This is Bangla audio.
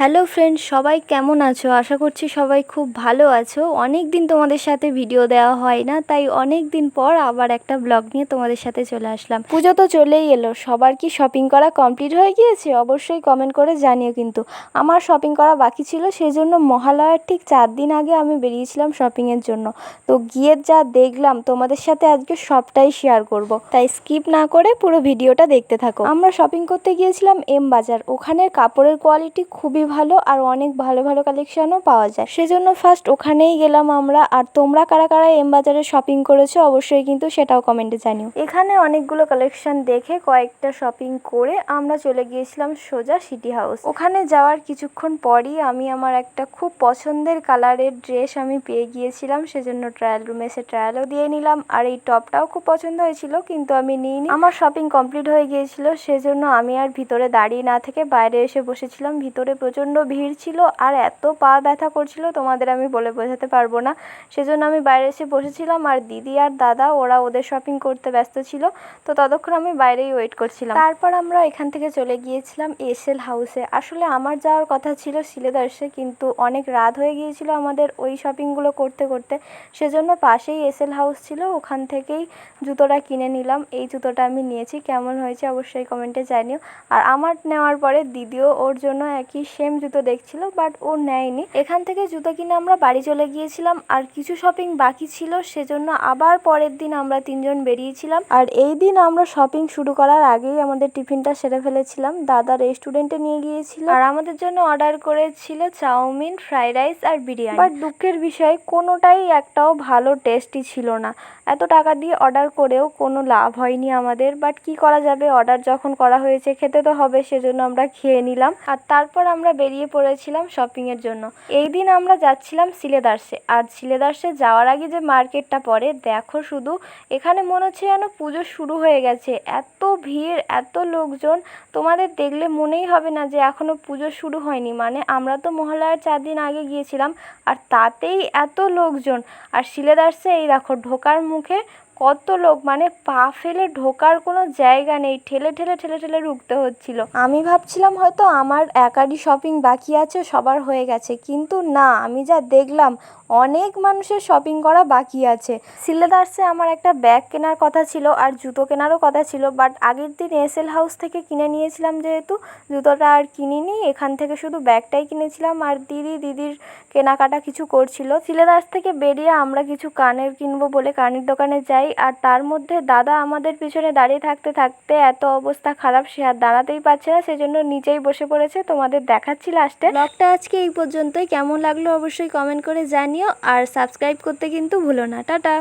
হ্যালো ফ্রেন্ডস সবাই কেমন আছো? আশা করছি সবাই খুব ভালো আছো। অনেক দিন তোমাদের সাথে ভিডিও দেওয়া হয় না, তাই অনেক দিন পর আবার একটা ব্লগ নিয়ে তোমাদের সাথে চলে আসলাম। পুজো তো চলেই এলো, সবার কি শপিং করা কমপ্লিট হয়ে গিয়েছে? অবশ্যই কমেন্ট করে জানিও কিন্তু। আমার শপিং করা বাকি ছিল সেই জন্য মহালয়ার ঠিক চার দিন আগে আমি বেরিয়েছিলাম শপিংয়ের জন্য। তো গিয়ে যা দেখলাম, তোমাদের সাথে আজকে সবটাই শেয়ার করব। তাই স্কিপ না করে পুরো ভিডিওটা দেখতে থাকো। আমরা শপিং করতে গিয়েছিলাম এম বাজার। ওখানের কাপড়ের কোয়ালিটি খুবই ভালো আর অনেক ভালো ভালো কালেকশনও পাওয়া যায়। সেজন্য ফার্স্ট ওখানেই গেলাম আমরা। আর তোমরা কারা কারা এম বাজারে শপিং করেছ অবশ্যই কিন্তু সেটাও কমেন্টে জানিও। এখানে অনেকগুলো কালেকশন দেখে কয়েকটা শপিং করে আমরা চলে গিয়েছিলাম সোজা সিটি হাউস ওখানে যাওয়ার কিছুক্ষণ পরই আমি আমার একটা খুব পছন্দের কালারের ড্রেস আমি পেয়ে গিয়েছিলাম। সেজন্য ট্রায়াল রুমে এসে ট্রায়ালও দিয়ে নিলাম। আর এই টপটাও খুব পছন্দ হয়েছিল, কিন্তু আমি নিইনি। আমার শপিং কমপ্লিট হয়ে গিয়েছিল, সেজন্য আমি আর ভিতরে দাঁড়িয়ে না থেকে বাইরে এসে বসেছিলাম। ভিতরে প্রচণ্ড ভিড় ছিল আর এত পা ব্যথা করছিল, তোমাদের আমি বলে বোঝাতে পারব না। সেজন্য আমি বাইরে এসে বসেছিলাম আর দিদি আর দাদা, ওরা ওদের শপিং করতে ব্যস্ত ছিল। তো ততক্ষণ আমি বাইরেই ওয়েট করছিলাম। তারপর আমরা এখান থেকে চলে গিয়েছিলাম এসএল হাউসে আসলে আমার যাওয়ার কথা ছিল সিলেদার্সে কিন্তু অনেক রাত হয়ে গিয়েছিল আমাদের ওই শপিংগুলো করতে করতে। সেজন্য পাশেই এসএল হাউস ছিল, ওখান থেকেই জুতোটা কিনে নিলাম। এই জুতোটা আমি নিয়েছি, কেমন হয়েছে অবশ্যই কমেন্টে জানিও। আর আমার নেওয়ার পরে দিদিও ওর জন্য একই সেম জুতো দেখছিল বাট ও নেয়নি। এখান থেকে জুতো কিনে আমরা বাড়ি চলে গিয়েছিলাম, আর কিছু শপিং বাকি ছিল, সেজন্য আবার পরের দিন আমরা তিনজন বেরিয়েছিলাম। আর এই দিন আমরা শপিং শুরু করার আগেই আমাদের টিফিনটা সেরে ফেলেছিলাম। দাদা রেস্টুরেন্টে নিয়ে গিয়েছিল। আর আমাদের জন্য অর্ডার করেছিল চাউমিন ফ্রাইড রাইস আর বিরিয়ানি। বাট দুঃখের বিষয়, কোনোটাই একটাও ভালো টেস্টি ছিল না। এত টাকা দিয়ে অর্ডার করেও কোনো লাভ হয়নি আমাদের। বাট কি করা যাবে? অর্ডার যখন করা হয়েছে, খেতে তো হবে, সেজন্য আমরা খেয়ে নিলাম। আর তারপর আমরা বেরিয়ে পড়েছিলাম শপিংয়ের জন্য। এই দিন আমরা যাচ্ছিলাম সিলেদার্সে আর সিলেদার্সে যাওয়ার আগে যে মার্কেটটা পড়ে, দেখো শুধু, এখানে মনে হচ্ছে যেন পুজো শুরু হয়ে গেছে। এত ভিড়, এত লোকজন, তোমাদের দেখলে মনেই হবে না যে এখনও পুজো শুরু হয়নি। মানে আমরা তো মহালয়ার চার দিন আগে গিয়েছিলাম, আর তাতেই এত লোকজন। আর সিলেদার্সে এই দেখো, ঢোকার মুখে কত লোক মানে পা ফেলে ঢোকার কোনো জায়গা নেই, ঠেলে ঠেলে ঠেলে ঠেলে ঢুকতে হচ্ছিল। আমি ভাবছিলাম হয়তো আমার একারই শপিং বাকি আছে, সবার হয়ে গেছে, কিন্তু না, আমি যা দেখলাম, অনেক মানুষের শপিং করা বাকি আছে। সিলেদার্সে আমার একটা ব্যাগ কেনার কথা ছিল, আর জুতো কেনারও কথা ছিল বাট আগের দিন এসএল হাউস থেকে কিনে নিয়েছিলাম যেহেতু, জুতোটা আর কিনিনি, এখান থেকে শুধু ব্যাগটাই কিনেছিলাম আর দিদি দিদির কেনাকাটা কিছু করছিল। সিলেদার্স থেকে বেরিয়ে আমরা কিছু কানের কিনবো বলে কানের দোকানে যাই আর তার মধ্যে দাদা আমাদের পিছনে দাঁড়িয়ে থাকতে থাকতে এত অবস্থা খারাপ, সে আর দাঁড়াতেই পারছে না, সেজন্য নিচেই বসে পড়েছে। তোমাদের দেখাচ্ছি লাস্টে ব্লগটা আজকে এই পর্যন্তই। কেমন লাগল অবশ্যই কমেন্ট করে জানিও আর সাবস্ক্রাইব করতে কিন্তু ভুলো না। টাটা।